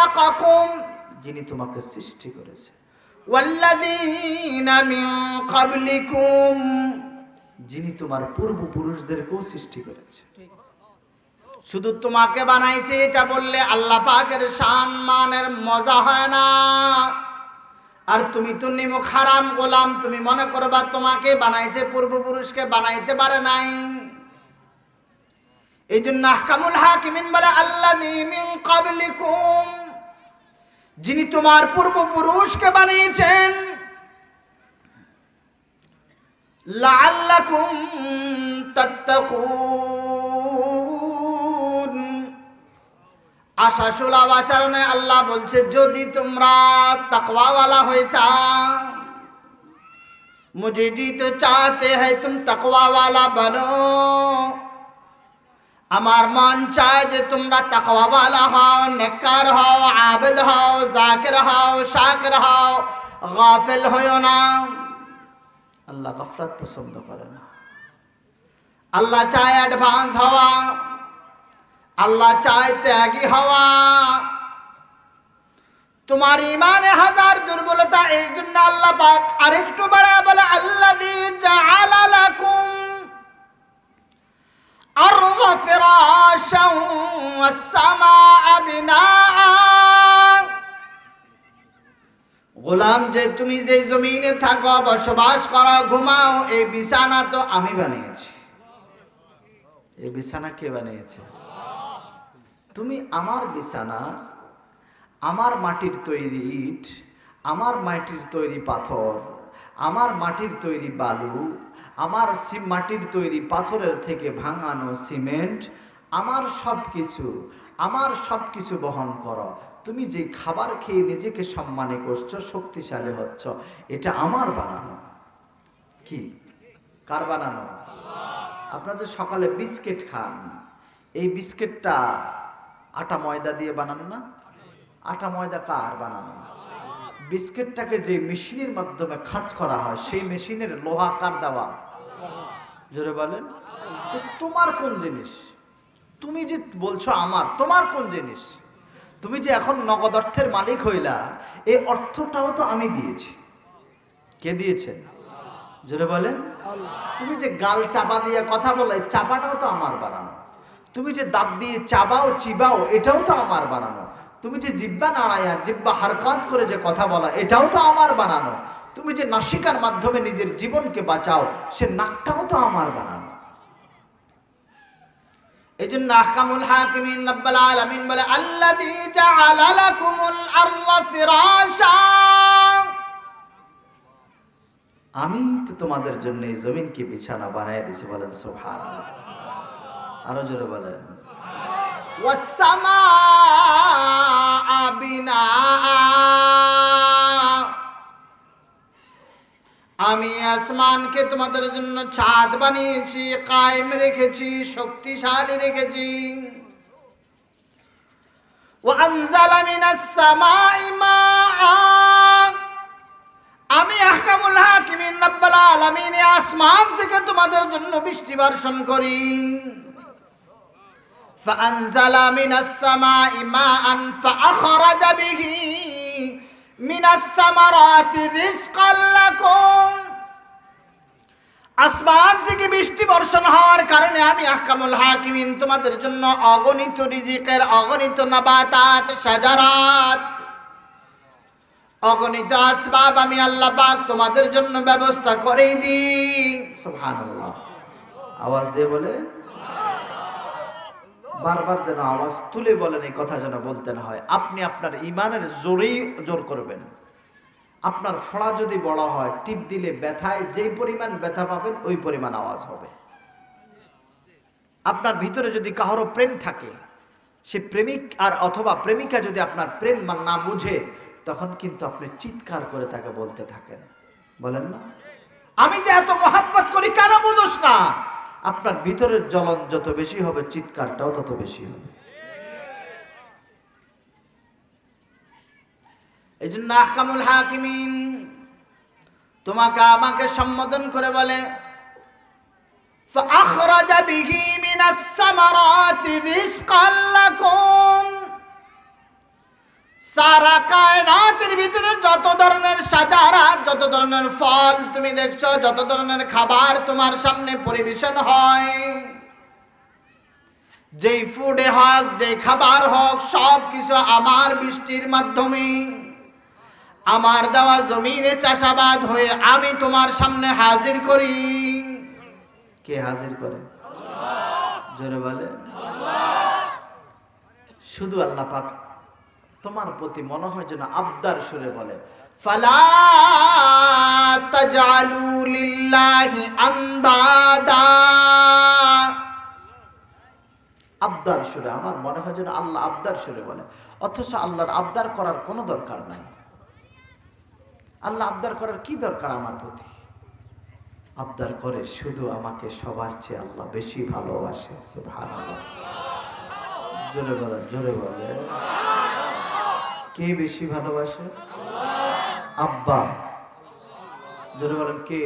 খালাকাকুম যিনি তোমাকে সৃষ্টি করেছে। ওয়াল্লাযীনা মিন ক্বাবলিকুম যিনি তোমার পূর্বপুরুষদেরকেও সৃষ্টি করেছে। শুধু তোমাকে বানাইছে এটা বললে আল্লাহ পাকের শান মানের মজা হয় না। আর তুমি তো নিমুখ হারাম গোলাম তুমি মনে করবা তোমাকে বানাইছে পূর্বপুরুষকে বানাইতে পারে নাই। এই জন্য হাকিমিন বলে আল্লাহ মিন ক্বাবলিকুম। যিনি তোমার পূর্বপুরুষকে বানিয়েছেন লাল্লাকুম আশা, সুলাভ আচরণে আল্লাহ বলছে, যদি তোমরা তাকওয়াওয়ালা হইতা মুঝে তো চাতে হ্যাঁ তুম তাকওয়াওয়ালা বানো আমার মন চায় যে তোমরা তাকওয়াওয়ালা হও, নেককার হও, আবেদ হও, জাকির হও, শাকির হও, গাফিল হইও না। আল্লাহ গফরাত পছন্দ করে না। আল্লাহ চায় অ্যাডভান্স হওয়া, আল্লাহ চায় ত্যাগী হওয়া। তোমার ইমানে হাজার দুর্বলতা এই জন্য আল্লাহ পাক আরেকটু বাড়ায় বলে, আল্লাযী ওয়াস সামাআ বিনাআ গোলাম যে তুমি যে জমিনে থাকো, বসবাস করো, ঘুমাও, এই বিছানা তো আমি বানিয়েছি। এই বিছানা কে বানিয়েছে? তুমি আমার বিছানা, আমার মাটির তৈরি ইট, আমার মাটির তৈরি পাথর আমার মাটির তৈরি বালু, আমার মাটির তৈরি পাথরের থেকে ভাঙানো সিমেন্ট, আমার সব কিছু আমার সব কিছু বহন করো। তুমি যে খাবার খেয়ে নিজেকে সম্মানে করছ, শক্তিশালী হচ্ছ, এটা আমার বানানো। কি? কার বানানো? আপনারা যে সকালে বিস্কিট খান, এই বিস্কিটটা আটা ময়দা দিয়ে বানানো না? আটা ময়দা কার বানানো? বিস্কিটটাকে যে মেশিনের মাধ্যমে খাজ করা হয়, সেই মেশিনের লোহা কার দেওয়া? জোরে বলেন। তোমার কোন জিনিস? তুমি যে বলছো আমার, তোমার কোন জিনিস? তুমি যে এখন নগদ অর্থের মালিক হইলা এই অর্থটাও তো আমি দিয়েছি। কে দিয়েছে? জোরে বলেন। তুমি যে গাল চাপা দিয়ে কথা বলো চাপাটাও তো আমার বানানো। তুমি যে দাঁত দিয়ে চাবাও, চিবাও, এটাও তো আমার বানানো। তুমি যে জিব্বা নাড়াইয়া জিব্বা হারকাত করে যে কথা বলা, এটাও তো আমার বানানো। তুমি যে নাসিকার মাধ্যমে নিজের জীবনকে বাঁচাও, সে নাকটাও তো আমার বানানো। আমি তো তোমাদের জন্য এই জমিনকে বিছানা বানাই দিয়েছি, বলেন সোহান আরও জোরে বলেন। আসমানকে তোমাদের জন্য ছাদ বানিয়েছি কায়েম রেখেছি শক্তিশালী রেখেছি وأنزل من السماء ماء আমি আহকামুল হাকিমিন রব্বুল আলামিন এই আসমান থেকে তোমাদের জন্য বৃষ্টি বর্ষণ করি فأنزل من السماء ماء فأخرج به من الثمرات رزقا لكم আসমান থেকে বৃষ্টি বর্ষণ হওয়ার কারণে আমি আহকামুল হাকিমিন। তোমাদের জন্য অগণিত রিজিকের, অগণিত নাবাতাত, সাজারাত, অগণিত আসবাব আমি আল্লাহ পাক তোমাদের জন্য ব্যবস্থা করেই দিই। সুবহানাল্লাহ। আওয়াজ দিয়ে বলে? বারবার যেন আওয়াজ তুলে বলেন, এই কথা যেন বলতে না হয়। আপনি আপনার ইমানের জোরেই জোর করবেন। আপনার ফোড়া যদি বড় হয়, টিপ দিলে ব্যথায় যেই পরিমাণ ব্যথা পাবেন, ওই পরিমাণ আওয়াজ হবে। আপনার ভিতরে যদি কারও প্রেম থাকে, সে প্রেমিক আর অথবা প্রেমিকা যদি আপনার প্রেম না বুঝে, তখন কিন্তু আপনি চিৎকার করে তাকে বলতে থাকেন। বলেন না? আমি যে এত মহাব্বত করি, কেন বুঝোস না? আপনার ভিতরের জ্বলন যত বেশি হবে, চিৎকারটাও তত বেশি হবে। এই জন্য আহকামুল হাকিমিন তোমাকে আমাকে সম্বোধন করে বলে فأخرج به من الثمرات رزقا لكم সারা কায়নাতের ভিতরে যত ধরনের সাজারা যত ধরনের ফল তুমি দেখছো যত ধরনের খাবার তোমার সামনে পরিবেশন হয় যেই ফুডে হোক যেই খাবার হোক সব কিছু আমার বৃষ্টির মাধ্যমে আমার দেওয়া জমিনে চাষাবাদ হয়ে আমি তোমার সামনে হাজির করি। কে হাজির করে? জোরে বলে। শুধু আল্লাহ পাক তোমার প্রতি মনে হয় যেন আবদার সুরে বলে। ফালা আবদার সুরে, আমার মনে হয় যেন আল্লাহ আবদার সুরে বলে। অথচ আল্লাহর আবদার করার কোনো দরকার নাই। আল্লাহ আবদার করার কি দরকার আমার প্রতি? আবদার করে শুধু আমাকে সবার চেয়ে আল্লাহ বেশি ভালোবাসে। জোরে বলে জোরে বলে কে বেশি ভালোবাসে? আব্বা। জোরে বলেন, কে?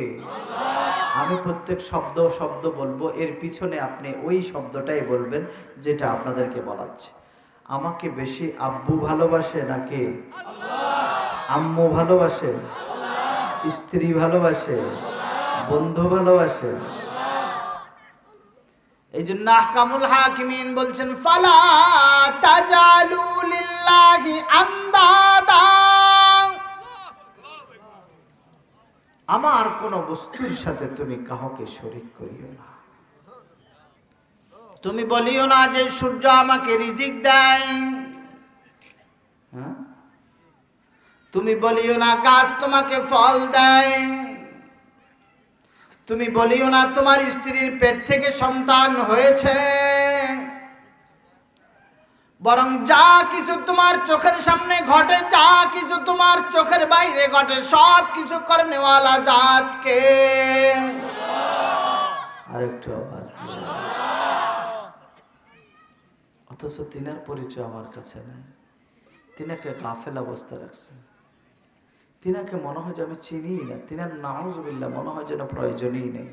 আমি প্রত্যেক শব্দ শব্দ বলব, এর পিছনে আপনি ওই শব্দটাই বলবেন যেটা আপনাদেরকে বলাচ্ছে। আমাকে বেশি আব্বু ভালোবাসে নাকি আম্মু ভালোবাসে, স্ত্রী ভালোবাসে, বন্ধু ভালোবাসে। এই জন্য আহকামুল হাকিমিন বলছেন, ফালা তাজালু লিল্লাহি আন্দাদা। আমার কোন বস্তুর সাথে তুমি কাহকে শরিক করিও না। তুমি বলিও না যে সূর্য আমাকে রিজিক দেয়। তুমি বলিও না গাছ তোমাকে ফল দেয়। তুমি বলিও না তোমার স্ত্রীর পেট থেকে সন্তান হয়েছে। বরং যা কিছু তোমার চোখের সামনে ঘটে, যা কিছু তোমার চোখের বাইরে ঘটে, সব কিছু করনেওয়ালা জাতকে। আরেকটু আওয়াজ। অথচ তিনার পরিচয় আমার কাছে নাই। তিনাকে গাফেল অবস্থা রাখছে। তিনাকে মনে হয় যে আমি চিনিই না। তিনার নাউজবিল্লা মনে হয় যেন প্রয়োজনই নেই।